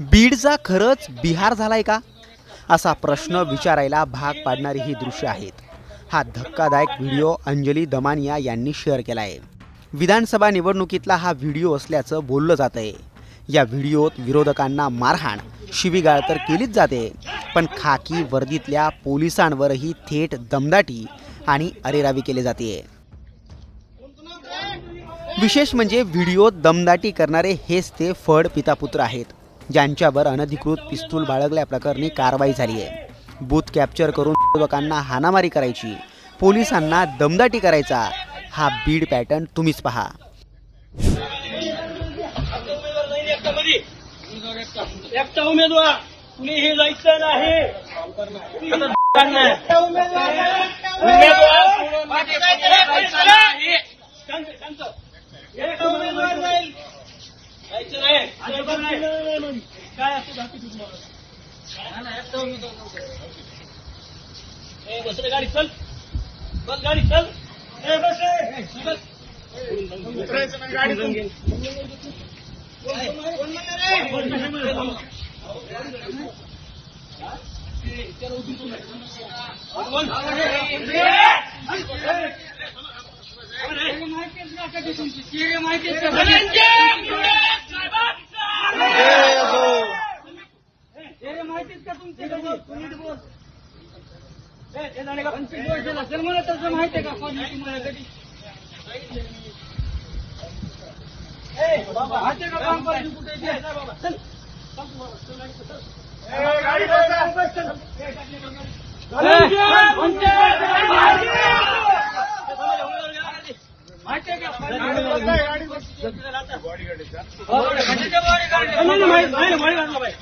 बीडचा खरंच बिहार झालाय का? असा प्रश्न विचारायला भाग पाडणारी ही दृश्य आहेत. हा धक्कादायक व्हिडिओ अंजली दमानिया यांनी शेअर केला आहे विधानसभा निवडणुकीतला हा व्हिडिओ असल्याचं बोललं जात आहे या व्हिडिओत विरोधकांना मारहाण शिवीगाळ तर केलीच जाते पण खाकी वर्दीतल्या पोलिसांवरही थेट दमदाटी आणि अरेरावी केली जाते. विशेष म्हणजे व्हिडिओत दमदाटी करणारे हेच ते फड पितापुत्र आहेत ज्यांच्यावर अनधिकृत पिस्तूल बाळगल्याप्रकरणी कारवाई झाली आहे बूथ कॅप्चर करून युवकांना हाणामारी करायची पोलिसांना दमदाटी करायचा हा बीड पॅटर्न तुम्हीच पहा एकटा उमेदवार कुणीही जायचं जायचं नाही. काय असं दाखवतो तुम्हाला एकटा उमेदवार ए, बस रे गाडी चल बस गाडी चल ए, बस रे. बस. माहितीच का तुमच्या असेल मला तसं माहिती आहे का कोणी तुम्हाला कधी ए, बाबा हाते का काम पाहिजे कुठे ते? बाबा, चल. ए, गाडी बस, बस, चल. माहिती आहे का?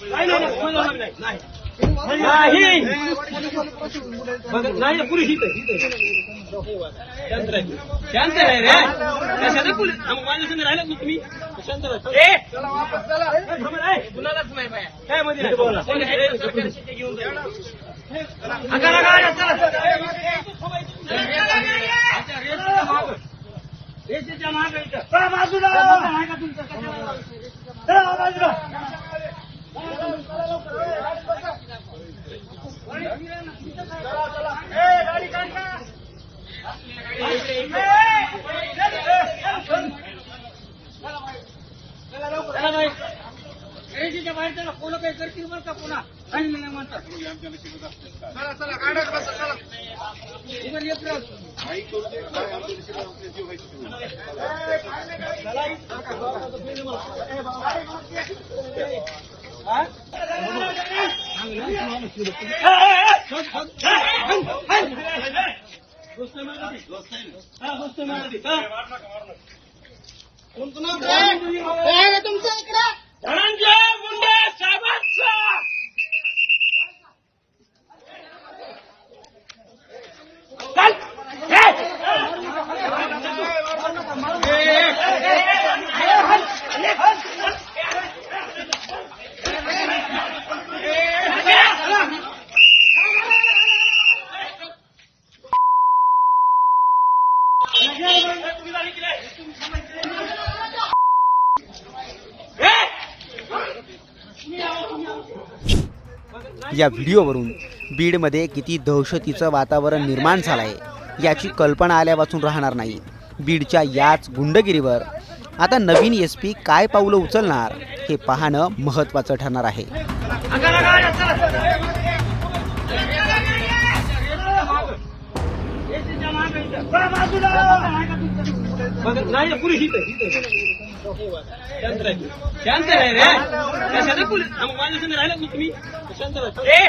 नाही, नाही, नाही, माहिती वाटलं पाहिजे. नाही, नाही, नाही, नाही, नाही, नाही. नाही नाही पुरी हित शांत राहा. शांत राहा रे. कशाला माझ्या संग राहिलात ना तुम्ही? शांत राहा. कुणालाच नाही. काय मध्ये पोलीस घेऊन रेषेच्या इथं. बाजूला. आहे का तुमचं? बाजूला. बाहेर त्याला कोण काही करतील बरं का पुन्हा? आणि नाही म्हणतात. चला चला गाड्यात बसा चला. इकडे येत राहा. हा? धनंजय Yarınca bunda sabah या व्हिडिओवरून बीडमध्ये किती दहशतीचं वातावरण निर्माण झालं आहे याची कल्पना आल्यापासून राहणार नाही. बीडच्या याच गुंडगिरीवर आता नवीन एस पी काय पावलं उचलणार हे पाहणं महत्त्वाचं ठरणार आहे. नाही पुरी शांत राहा. शांत राहा रे कशाला पोलीस आम- माझ्या संग राहिलात ना तुम्ही शांत राहा. ए!